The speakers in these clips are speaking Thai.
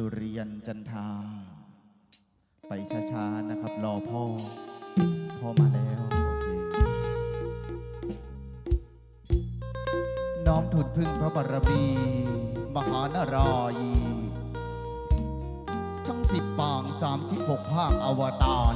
สุริยันจันทา ไปช้าๆนะครับ รอพ่อ พ่อมาแล้ว โอเค น้อมทุนพึ่งพระบารมี มหานารายณ์ทั้งสิบฝั่งสามสิบหกภาคอวตาร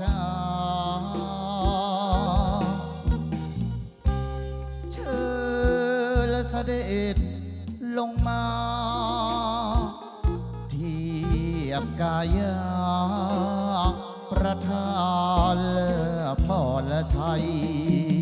จาเชิญเสด็จลงมา เทียบกายาประทานพ่อและชัย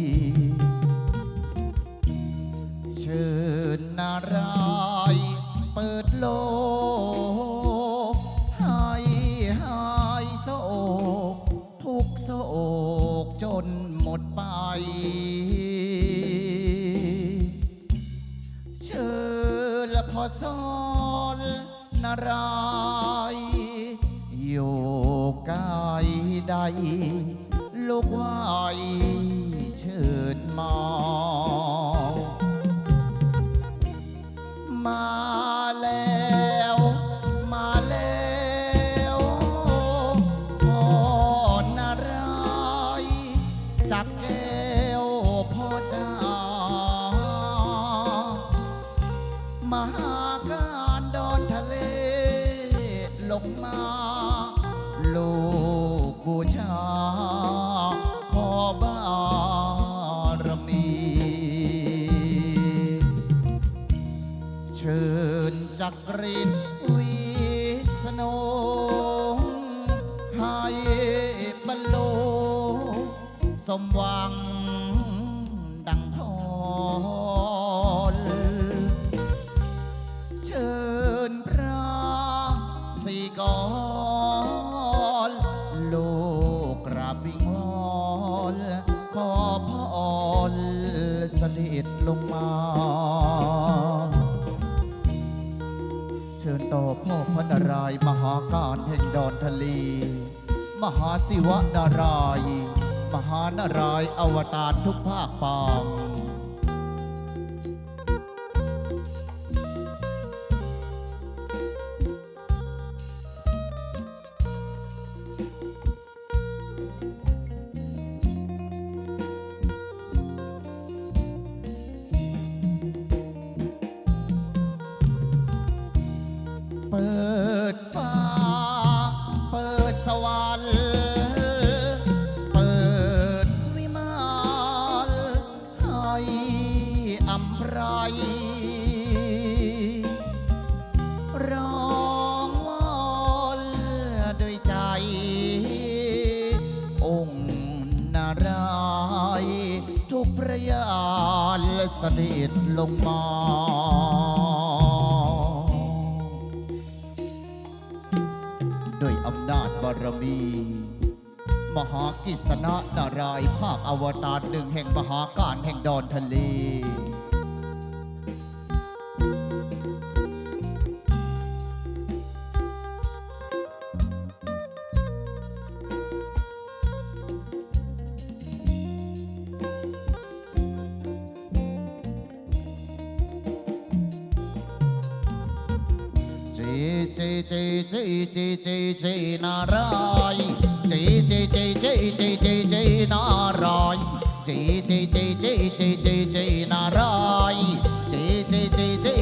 าขอบารมีเชิญจักรินวิสนงให้บรรลุสมหวังดังพรเชิญพระสีก่อ ด็จลงมา เชิญต่อพ่อพระนารายมหาการแห่งดอนทะเลมหาศิวะนารายมหานารายอวตารทุกภาคปาง สด็จลงมาด้วยอำนาจบารมี มหากิษณะนารายภาคอวตารหนึ่งแห่งมหาการแห่งดอนทะเล จีจีจีจีจีนารายเจีจีจีจีจีจีจีนารายเจีจีจีจีจีจีจีนารายเจีจีจีจี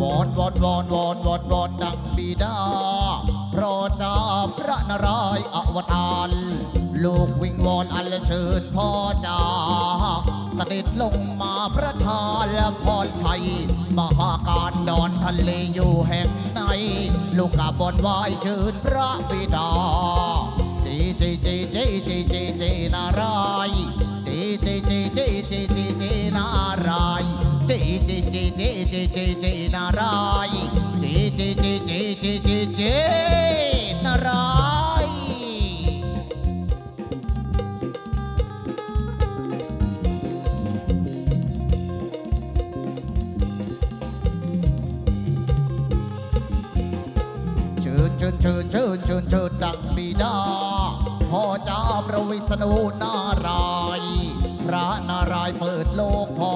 วอนวอนวอนวอนวอนวอนดังบิดาเพราะเจ้าพระนารายณ์อวตารลูกวิงวอนอันเชิญพ่อจ้าเสด็จลงมาพระทานและพรชัย มหาการดอนทะเลอยู่แห่งไหน ลูกกาบอนไหวายเชิญพระบิดาจีจีจีจีจีจีจีนารายณ์จีจีจีจีจีจีจีนา รายณ์จีจีจีจีจีจีจีนารายณ์จีจีจีจีจีจีจีนารายเชิญเชิญเชิญเชิญเชิญเชิญดังบิดาพ่อเจ้าพระวิษณุนารายพระนารายเปิดโลกพ่อ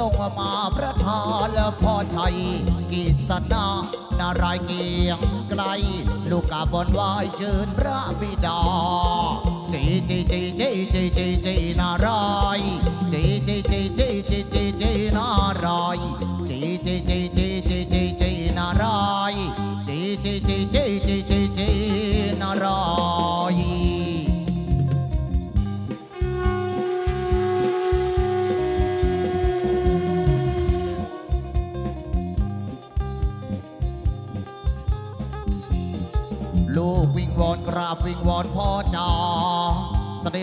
ลงมาพระทานและพ่อชัยกิษณานารายเกียงไกล ลูกกาบอนวายเชิญพระบิดาจีจีจีจีจีจีจีนารายจีจีจีจีจีจีจีนารายจีจีจีจีจีจีจีนารายจีจีจีจีจี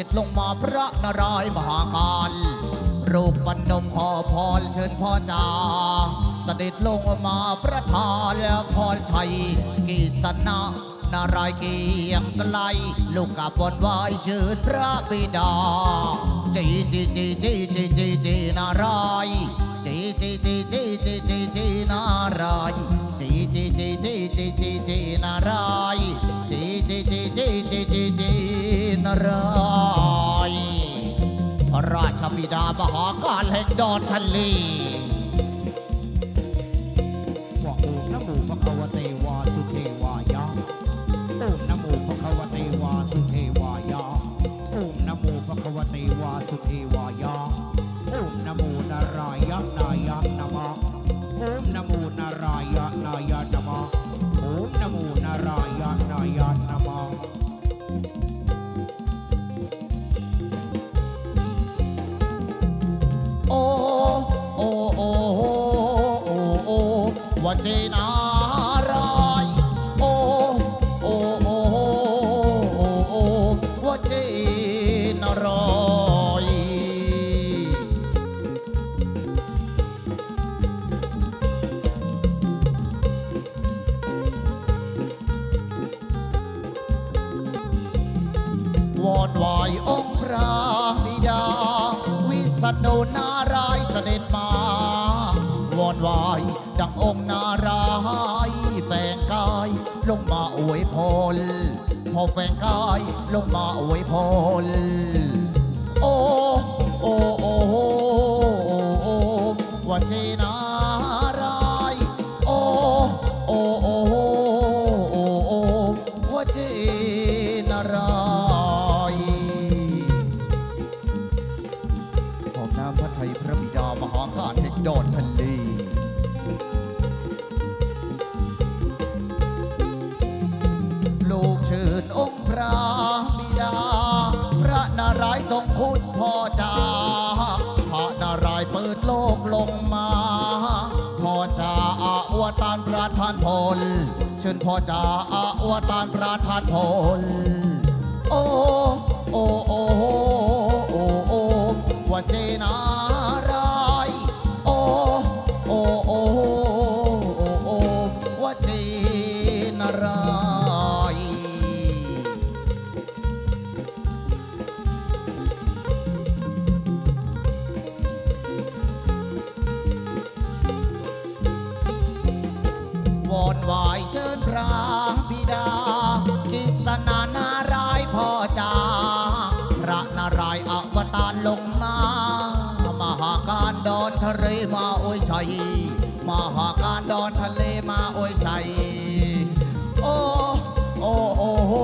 ด็จลงมาพระนารายณ์มหาการรูปบรรนมขอพรเชิญพ่อจ้าเสด็จลงมาประทานแล้วพรชัยกิษณะนารายเกียงไกลลูกกับบอนไวายเชิญพระบิดาจีจีจีจีจีจีจีนารายจีจีจีจีจีจีจีนารายจีจีจีจีจีจีจีนารายจีจีจีจีจีจีจี นรายพระราชบิดามหาการแห่งดอนทะเล ว่ องค์นารายแฝงกายลงมาอวยพล พอแฝงกายลงมาอวยพล โอ้โอ้โอ้โอ้โอ้ว่าเจนา จาพระนารายณ์เปิดโลกลงมาพ่อจาอาอวตารประทานพลเชิญพ่อจาอาอวตารประทานพลโอ้โอ้โอ้โอ้โอ้วเจนา มาโอ้ยชัยโอ้โอ้โอ้โอ้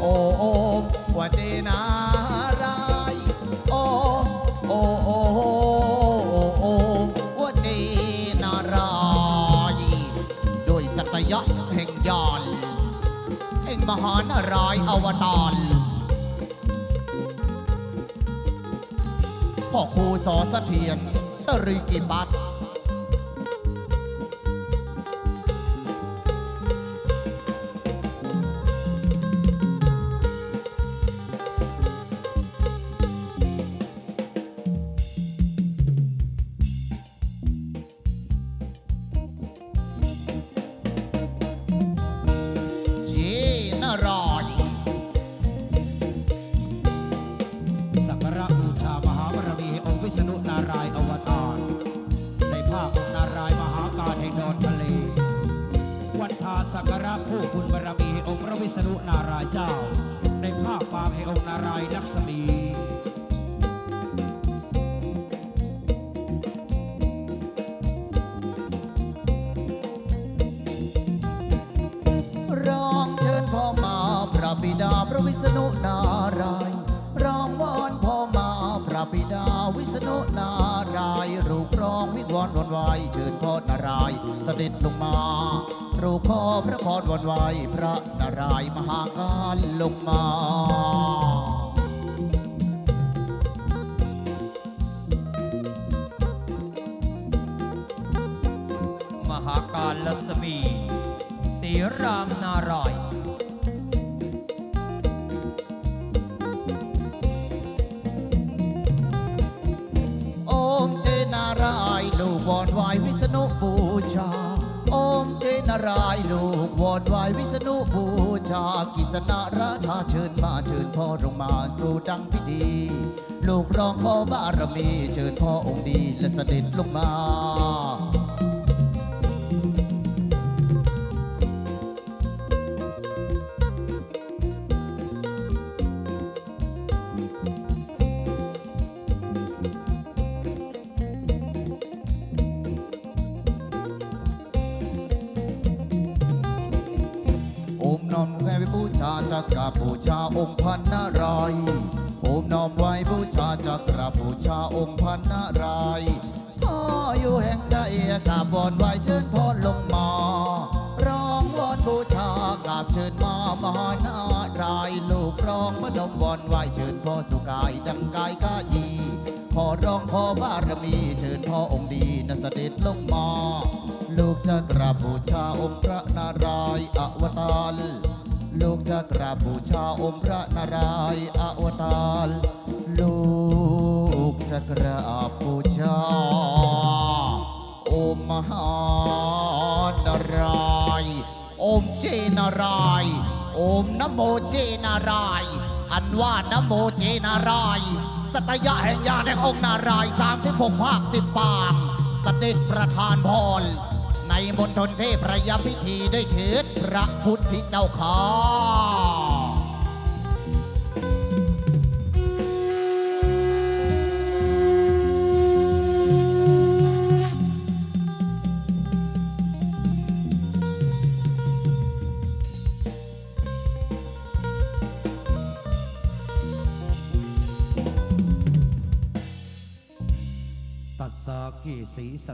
โอ้โอ้ว่าเจนารายโอ้โอ้โอ้โอ้โอ้ว่าเจนารายด้วยสัตยะแห่งยอนแห่งมหานารายอวตารพ่อครูสอสเทียนตรีกิปัตร ค์นารายเจ้า ในภาพปางแห่งองค์นารายลักษมีร้องเชิญพ่อมาพระบิดาพระวิษณุนาราย รวิงวอนวนไวเชิญพ่อนารายเสด็จลงมารูปขอพระพรวนไหวพระนารายมหาการลงมามหาการลัสมีศรีรามนาราย วอนวายวิษณุบูชา โอมเจนารายลูกวอนวายวิษณุบูชา กิษณะราธาเชิญมาเชิญพ่อลงมาสู่ดังพิธี ลูกร้องพ่อบารมี เชิญพ่อองค์ดีและเสด็จลงมา จักราบบูชาองค์พันนารายโอมน้อมไว้บูชาจักราบบูชาองค์พันนารายพ่ออยู่แห่งใดกราบวอนไหวเชิญพ่อลงมาร้องวอนบูชากราบเชิญมามหานารายลูกร้องพนมวอนไหวเชิญพ่อสุกายดังกายกายีขอร้องขอบารมีเชิญพ่อองค์ดีนะเสด็จลงมา ลูกจะกราบบูชาองค์พระนารายณ์อวตาร ลูกจะกราบบูชาองค์พระนารายณ์อวตารลูกจะกราบบูชาองค์มหานารายณ์อมเจนารายณ์อมนโมเจนารายณ์อันว่านโมเจนารายณ์สัตยะแห่งญาณแห่งองค์นารายณ์สามสิบหกภาคสิบปาง เสด็จประธานพร ในมณฑลเทพระยพิธีด้วยเถิดพระพุทธเจ้าข้าตัสสะกิสีส